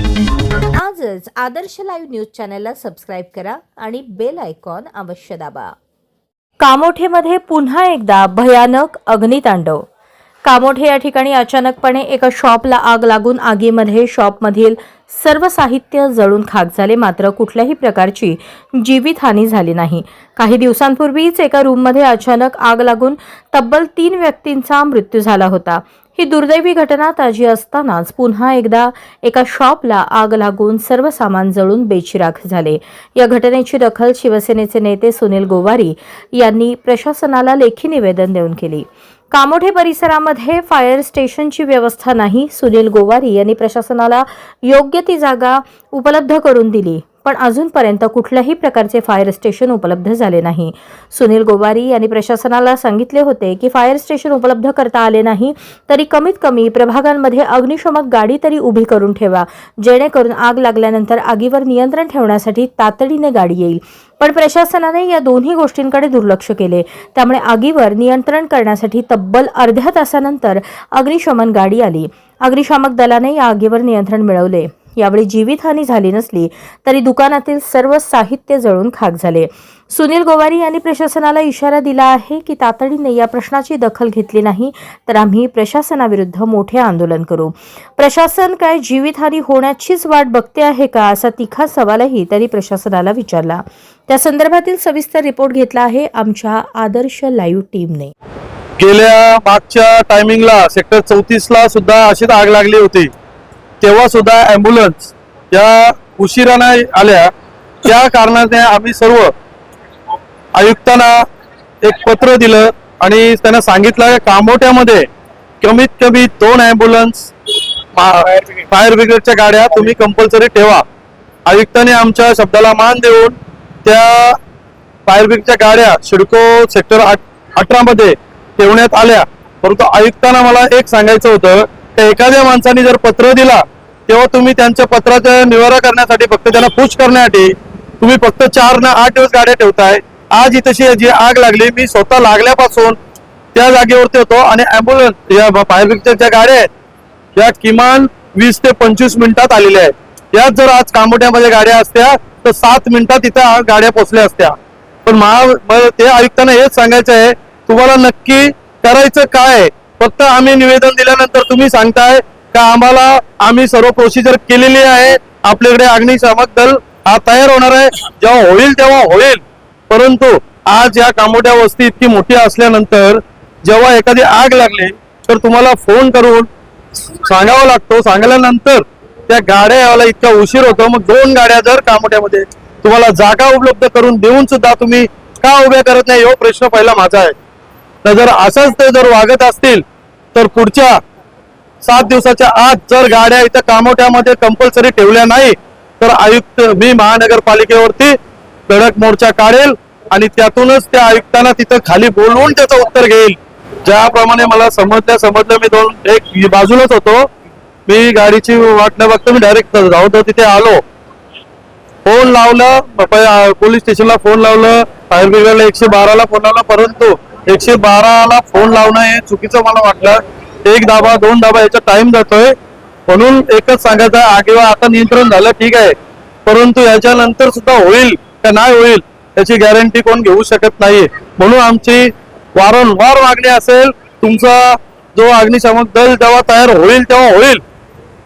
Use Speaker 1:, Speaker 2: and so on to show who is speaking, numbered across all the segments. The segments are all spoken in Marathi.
Speaker 1: आजच आदर्श लाईव्ह न्यूज चॅनलला सबस्क्राईब करा आणि बेल आयकॉन अवश्य दाबा. कामोठेमध्ये पुन्हा एकदा भयानक अग्नितांडव. कामोठे या ठिकाणी अचानकपणे एका शॉपला आग लागून आगीमध्ये शॉपमधील सर्व साहित्य जळून खाक झाले. मात्र कुठल्याही प्रकारची जीवितहानी झाली नाही. काही दिवसांपूर्वीच एका रूममध्ये अचानक आग लागून तब्बल तीन व्यक्तींचा मृत्यू झाला होता. ही दुर्दैवी घटना ताजी असतानाच पुन्हा एकदा एका शॉपला आग लागून सर्व सामान जळून बेचिराख झाले. या घटनेची दखल शिवसेनेचे नेते सुनील गोवारी यांनी प्रशासनाला लेखी निवेदन देऊन केली. कामोठे परिसरामध्ये फायर स्टेशनची व्यवस्था नाही सुनील गोवारी यांनी प्रशासनाला योग्य ती जागा उपलब्ध करून दिली. पण अजूनपर्यंत कुठल्याही प्रकारचे फायर स्टेशन उपलब्ध झाले नाही. सुनील गोवारी यांनी प्रशासनाला सांगितले होते की फायर स्टेशन उपलब्ध करता आले नाही तरी कमीत कमी प्रभागांमध्ये अग्निशमक गाडी तरी उभी करून ठेवा जेणेकरून आग लागल्यानंतर आगीवर नियंत्रण ठेवण्यासाठी तातडीने गाडी येईल. पण प्रशासनाने या दोन्ही गोष्टींकडे दुर्लक्ष केले. त्यामुळे आगीवर नियंत्रण करण्यासाठी तब्बल अर्ध्या तासानंतर अग्निशमन गाडी आली. अग्निशामक दलाने या आगीवर नियंत्रण मिळवले. यावेळी जीवितहानी झाली नसली तरी दुकानातील सर्व साहित्य जळून खाक झाले. सुनील गोवारी यांनी प्रशासनाला इशारा दिला आहे की तातडीने या प्रश्नाची दखल घेतली नाही तर आम्ही प्रशासनाविरुद्ध मोठे आंदोलन करू. प्रशासन काय जीवितहानी होण्याचीच वाट बघते आहे का असा तिखा सवालही त्यांनी प्रशासनाला विचारला. त्या संदर्भातील सविस्तर रिपोर्ट घेतला आहे आमच्या आदर्श लाईव्ह टीमने.
Speaker 2: गेल्या मागच्या टायमिंगला सेक्टर चौतीस ला सुद्धा अशीच आग लागली होती. तेव्हा सुद्धा अँब्युलन्स या उशिराने आल्या. त्या कारणाने आम्ही सर्व आयुक्तांना एक पत्र दिलं आणि त्यांना सांगितलं कामोट्यामध्ये कमीत कमी दोन अँब्युलन्स फायर ब्रिगेडच्या गाड्या तुम्ही कंपल्सरी ठेवा. आयुक्तांनी आमच्या शब्दाला मान देऊन त्या फायर ब्रिगेडच्या गाड्या सिडको सेक्टर अठरा मध्ये ठेवण्यात आल्या. परंतु आयुक्तांना मला एक सांगायचं होतं. तर एखाद्या माणसाने जर पत्र दिला तेव्हा तुम्ही त्यांच्या पत्राचा निवारा करण्यासाठी फक्त त्यांना पुश करण्यासाठी तुम्ही फक्त चार ना आठ दिवस गाड्या ठेवताय. आज इथशी जी आग लागली मी स्वतः लागल्यापासून त्या जागेवरती होतो आणि अँब्युलन्स या फायर ब्रिगेडच्या गाड्या आहेत. या किमान वीस ते पंचवीस मिनिटात आलेल्या आहेत. यात जर आज कामोट्यामध्ये गाड्या असत्या तर सात मिनिटात इथं गाड्या पोहोचल्या असत्या. पण महा ते आयुक्तांना हेच सांगायचं आहे तुम्हाला नक्की करायचं काय फक्त आम्ही निवेदन दिल्यानंतर तुम्ही सांगताय का आम्हाला आम्ही सर्व प्रोसिजर केलेली आहे. आपल्याकडे अग्निशामक दल हा तयार होणार आहे. जेव्हा होईल तेव्हा होईल. परंतु आज या कामोट्या वस्ती इतकी मोठी असल्यानंतर जेव्हा एखादी आग लागली तर तुम्हाला फोन करून सांगावा लागतो. सांगल्यानंतर त्या गाड्या यायला इतका उशीर होतो. मग दोन गाड्या जर कामोट्यामध्ये तुम्हाला जागा उपलब्ध करून देऊन सुद्धा तुम्ही का उभ्या करत नाही हो प्रश्न पहिला माझा आहे. तर जर असंच ते जर वागत असतील तर पुढच्या सात दिवसाच्या आत जर गाड्या इथं कामोट्यामध्ये कंपल्सरी ठेवल्या नाही तर आयुक्त मी महानगरपालिकेवरती कडक मोर्चा काढेल आणि त्यातूनच त्या आयुक्तांना तिथं खाली बोलवून त्याचं उत्तर घेईल. ज्याप्रमाणे मला समजल्या समजलं मी दोन एक बाजूलाच होतो. मी गाडीची वाट न बघतो मी डायरेक्ट धावतो तिथे आलो. फोन लावलं पोलीस स्टेशनला फोन लावलं फायर ब्रिगेडला एकशे बाराला फोन लावला परंतु एकशे बाराला फोन लावणं हे चुकीचं मला वाटलं. एक दाबा दोन दाबा याचा टाइम जातोय. म्हणून एकच सांगायचं आगेवा आता नियंत्रण झालं ठीक आहे. परंतु याच्यानंतर सुद्धा होईल का नाही होईल याची गॅरंटी कोण घेऊ शकत नाही म्हणून आमची वारंवार मागणी असेल तुमचा जो अग्निशामक दल जेव्हा तयार होईल तेव्हा होईल.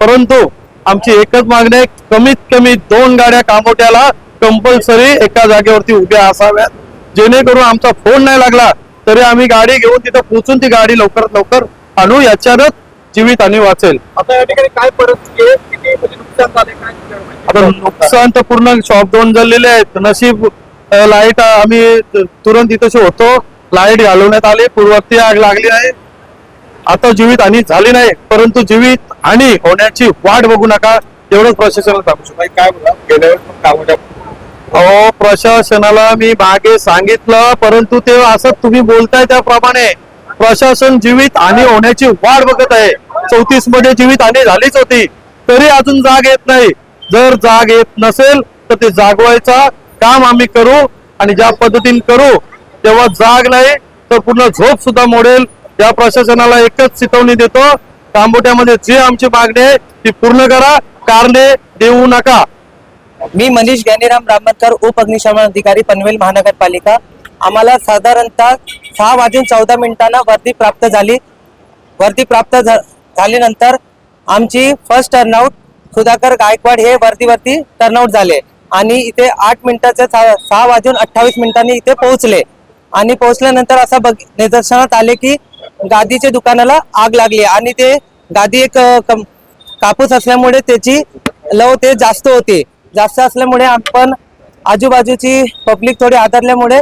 Speaker 2: परंतु आमची एकच मागणी आहे कमीत कमी दोन गाड्या कामोट्याला कंपल्सरी एका जागेवरती उभ्या असाव्यात. जेणेकरून आमचा फोन नाही लागला तरी आम्ही गाडी घेऊन तिथं पोहोचून ती गाडी लवकरात लवकर आणू याच्यातच जीवित आणि वाचेल.
Speaker 3: आता या ठिकाणी काय परिस्थिती किती म्हणजे नुकसान झाले काय
Speaker 2: आता नुकसान तर पूर्ण शॉप दोन झालेले आहेत. नशीब लाइट आम्ही तुरंत इथं होतो. लाइट घालवण्यात आली पूर्वती आग लागली आहे. आता जीवित हानी झाली नाही परंतु जीवित हानी होण्याची वाट बघू नका. एवढंच प्रशासनाला सांगू शकतो.
Speaker 3: काय बोला गेल्या वेळेस
Speaker 2: अहो प्रशासनाला मी मागे सांगितलं परंतु ते असं तुम्ही बोलताय त्याप्रमाणे प्रशासन जीवित हानी होण्याची वाट बघत आहे. चौतीसमध्ये जीवित हानी झालीच होती तरी अजून जाग येत नाही. जर जाग येत नसेल तर ते जागवायचा काम आम्ही करू आणि ज्या पद्धतीने करू तेव्हा जाग नाही तर पूर्ण झोप सुद्धा मोडेल. या प्रशासनाला एकच चितवणी देतो तांबोट्यामध्ये जी आमची मागणी आहे ती पूर्ण करा. कारणे देऊ नका.
Speaker 4: मी मनीष ज्ञानीराम रामतकर उप अग्निशमन अधिकारी पनवेल महानगरपालिका. आम्हाला साधारणतः सहा वाजून चौदा मिनिटांना वर्दी प्राप्त झाली. वर्दी प्राप्त झा- झाल्यानंतर आमची फर्स्ट टर्नआउट सुधाकर गायकवाड हे वर्दीवरती टर्नआउट झाले. आणि इथे आठ मिनिटाच्या सहा सहा वाजून अठ्ठावीस मिनिटांनी इथे पोहोचले. आणि पोहोचल्यानंतर असं बघ निदर्शनात आले की गादीच्या दुकानाला आग लागली. आणि ते गादी एक कम- कापूस असल्यामुळे त्याची लव ते जास्त होते. जास्त असल्यामुळे आपण आजूबाजूची पब्लिक थोडी आदरल्यामुळे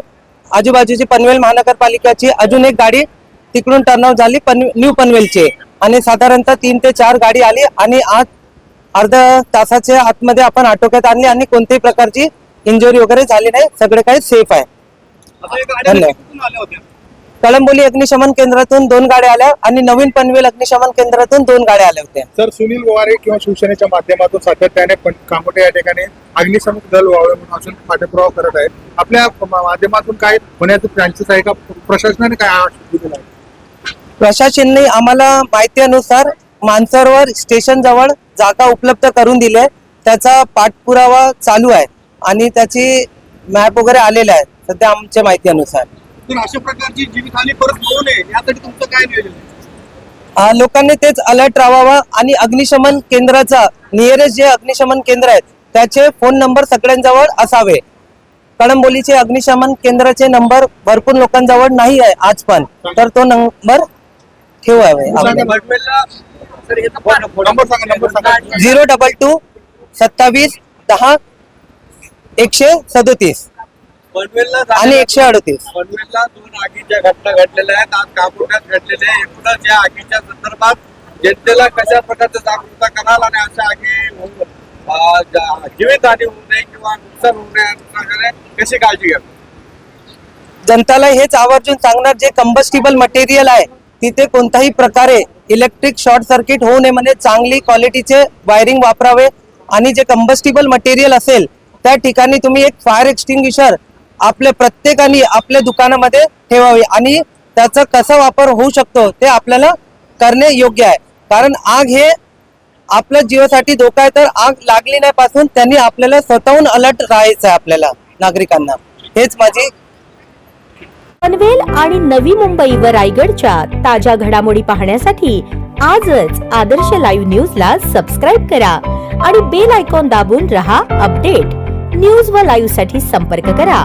Speaker 4: आजूबाजूची पनवेल महानगरपालिकाची अजून एक गाडी तिकडून टर्नआउट झाली पन न्यू पनवेलची. आणि साधारणतः तीन ते चार गाडी आली आणि आज अर्ध्या तासाच्या आतमध्ये आपण आटोक्यात आणली आणि कोणत्याही प्रकारची इंजुरी वगैरे झाली नाही. सगळे काही सेफ आहे. धन्यवाद. कळंबोली अग्निशमन केंद्रातून दोन गाड्या आल्या आणि नवीन पनवेल अग्निशमन केंद्रातून दोन गाड्या आल्या होत्या.
Speaker 5: सर सुनील गोवारे किंवा शिवसेनेच्या माध्यमातून सातत्याने पण कामोठे या ठिकाणी अग्निशमन दल व्हावे म्हणून अजून पाठपुरावा करत आहेत. आपल्या माध्यमातून काय होण्याचं चान्सेस आहे का? प्रशासनाने काय
Speaker 4: प्रशासनाने आम्हाला माहिती अनुसार मानसरोवर स्टेशन जवळ जागा उपलब्ध करून दिली त्याचा पाठपुरावा चालू आहे आणि त्याची मॅप वगैरे आलेला आहे. सध्या आमच्या माहिती अनुसार
Speaker 3: तर अशा प्रकारची जीवितहानी परत होऊ नये यासाठी तुमचं काय नियोजन आहे?
Speaker 4: लोकांनी तेच अलर्ट राहावा आणि अग्निशमन केंद्राचा नियरेस्ट जे अग्निशमन केंद्र आहेत त्याचे फोन नंबर सगळ्यांजवळ असावे. कळंबोलीचे अग्निशमन केंद्राचे नंबर भरपूर लोकांजवळ नाही आहे आज पण तर तो नंबर ठेवावे.
Speaker 5: नंबर सांगा नंबर सांगा.
Speaker 4: झिरो डबल टू सत्तावीस दहा एकशे सदोतीस. आणि एकशे अडतीस.
Speaker 3: पनवेलला दोन आगीच्या घटना घडलेल्या आहेत. आज कापुरात घडलेल्या आहे. एकूणच या आगीच्या संदर्भात जनतेला कशा प्रकारचं जागरूकता कराल आणि अशा आगी जीवितहानी होऊ नये किंवा नुकसान होऊ नये कशी काळजी घ्या
Speaker 4: जनताला हेच आवर्जून सांगणार जे कंबस्टिबल मटेरियल आहे तिथे कोणत्याही प्रकारे इलेक्ट्रिक शॉर्ट सर्किट होऊ नये म्हणजे चांगली क्वालिटीचे वायरिंग वापरावे. आणि जे कंबस्टिबल मटेरियल असेल त्या ठिकाणी तुम्ही एक फायर एक्सटिंग्विशर आपल्या प्रत्येकाने आपल्या दुकानामध्ये ठेवावे. आणि त्याचा कसा वापर होऊ शकतो ते आपल्याला करणे योग्य आहे. कारण आग हे आपल्या जीवासाठी धोका आहे. तर आग लागली नाही पासून त्यांनी आपल्याला स्वतःहून अलर्ट राहायचं आहे आपल्याला नागरिकांना. हेच माझी
Speaker 1: पनवेल आणि नवी मुंबई व रायगडच्या ताज्या घडामोडी पाहण्यासाठी आजच आदर्श लाईव्ह न्यूजला सबस्क्राईब करा आणि बेल आयकॉन दाबून रहा अपडेट न्यूज व लाईव्हसाठी संपर्क करा.